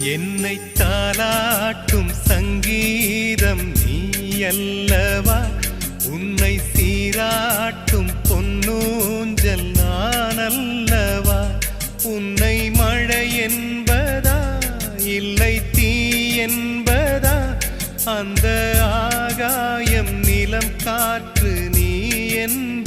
என்னை தாலாட்டும் சங்கீதம் நீ அல்லவா உன்னை சீராட்டும் பொன்னூஞ்சல் நான் அல்லவா உன்னை மழை என்பதா? இல்லை தீ என்பதா? அந்த ஆகாயம் நிலம் காற்று நீ என்பதா